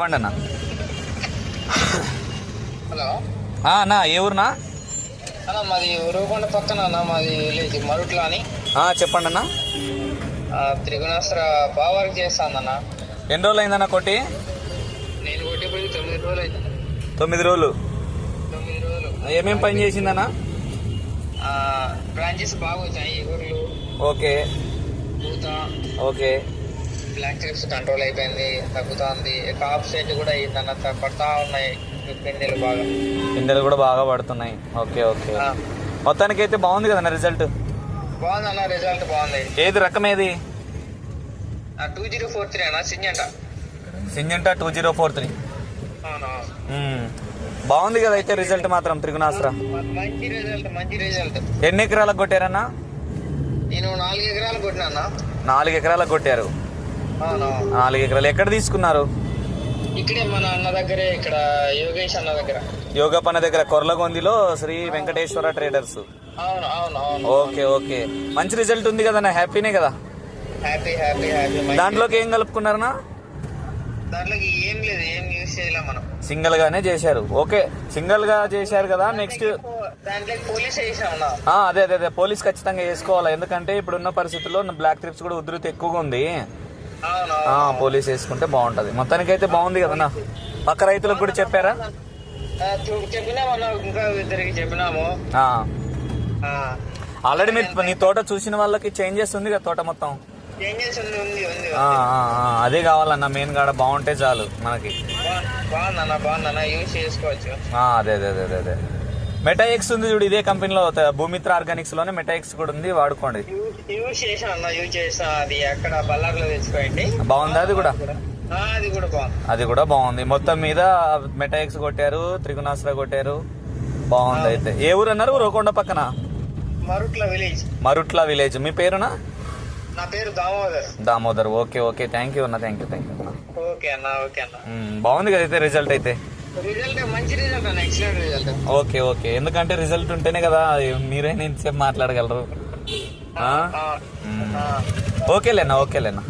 చెప్పండి అన్న హలో. ఆ, అన్న ఏ ఊరునా? అన్న మాది ఉరుకొండ పక్కన అన్న మాది విలేజ్ మరుట్ల అని చెప్పండి అన్న త్రిగుణాస్త్ర బాగా వర్క్ చేస్తానన్న ఎన్ని రోజులు అయిందన్న కొట్టి? నేను కొట్టేప్పుడు తొమ్మిది రోజులు అవుతుంది తొమ్మిది రోజులు. తొమ్మిది రోజులు. ఏమేం పని చేసిందన్న? బ్రాంచెస్ బాగా వచ్చాయి ఊర్లు. Okay. Okay. Black trips control అయిపోయింది తగ్గుతుంది. కాప్ సెట్ కూడా అయ్యిందన్న త- పడతా ఉన్నాయి. పిందెలు బాగా. పిందెలు కూడా బాగా పడుతున్నాయి. Okay okay. మొత్తానికి అయితే బాగుంది కదన్న రిజల్ట్? బాగుందన్న రిజల్ట్ బాగుంది. ఏది రకం ఏది? టూ జీరో ఫోర్ త్రీ అన్న Syngenta Syngenta two zero four three బాగుంది కదా అయితే రిజల్ట్ మాత్రం త్రిగుణాస్త్ర. మంచి రిజల్ట్ మంచి రిజల్ట్. ఎన్ని ఎకరాలకు కొట్టారన్నా? నేను నాలుగు ఎకరాలు కొట్టినా అన్న. నాలుగు ఎకరాలకు కొట్టారు. నాలుగు ఎకరాలు. ఎక్కడ తీసుకున్నారు? ఇక్కడే మన అన్న దగ్గరే ఇక్కడ యోగేష్ అన్న దగ్గర. యోగపన్న దగ్గర కొర్లగొందిలో శ్రీ వెంకటేశ్వర ట్రేడర్స్ అవును అవును అవును. Okay okay. మంచి రిజల్ట్ ఉంది కదన్నా హ్యాపీనే కదా? Happy happy happy. దాంట్లోకి ఏం కలుపుకున్నారన్నా దాంట్లోకి ఏం లేదు ఏం యూజ్ చేయలేం మనం. సింగిల్ గానే చేశారు. ఓకే సింగిల్గా చేశారు కదా నెక్స్ట్ పోలీస్ అదే అదే అదే. పోలీస్ ఖచ్చితంగా చేసుకోవాలి ఎందుకంటే ఇప్పుడున్న పరిస్థితుల్లో బ్లాక్ ట్రిప్స్ కూడా ఉధృతి ఎక్కువగా ఉంది. పోలీస్ వేసుకుంటే బాగుంటది. మొత్తానికి అయితే బాగుంది కదన్నా? పక్క రైతులకు కూడా చెప్పారా? చెప్పినాము ఆల్రెడీ మీరు నీ తోట చూసిన వాళ్ళకి చేంజెస్ ఉంది కదా తోట మొత్తం? అదే కావాలన్న మెయిన్ కాడ బాగుంటే చాలు మనకి. అదే అదే అదే అదే. మెటాఎక్స్ ఉంది చూడు ఇదే కంపెనీలో భూమిత్ర ఆర్గానిక్స్లోనే మెటాఎక్స్ కూడా ఉంది వాడుకోండి. యూజ్ యూజ్ చేసాం అన్న యూజ్ చేసా అది అక్కడ బల్లార్లో తెచ్చుకోండి బాగుందా అది కూడా? అది కూడా బాగుంది. అది కూడా బాగుంది. మొత్తం మీద మెటాఎక్స్ కొట్టారు త్రిగుణాస్త్ర కొట్టారు బాగుంది అయితే. ఏ ఊరు అన్నారు? రోకొండ పక్కన? మరుట్ల విలేజ్. మరుట్ల విలేజ్. మీ పేరునా? నా పేరు Damodar. Damodar. Okay okay. Thank you అన్న thank you thank you okay అన్న ఓకే అన్న. బాగుంది కదా అయితే రిజల్ట్ అయితే. Okay okay. ఎందుకంటే రిజల్ట్ ఉంటేనే కదా మీరైనా ఇంతసేపు మాట్లాడగలరు. ఓకేలేనా ఓకేలేనా.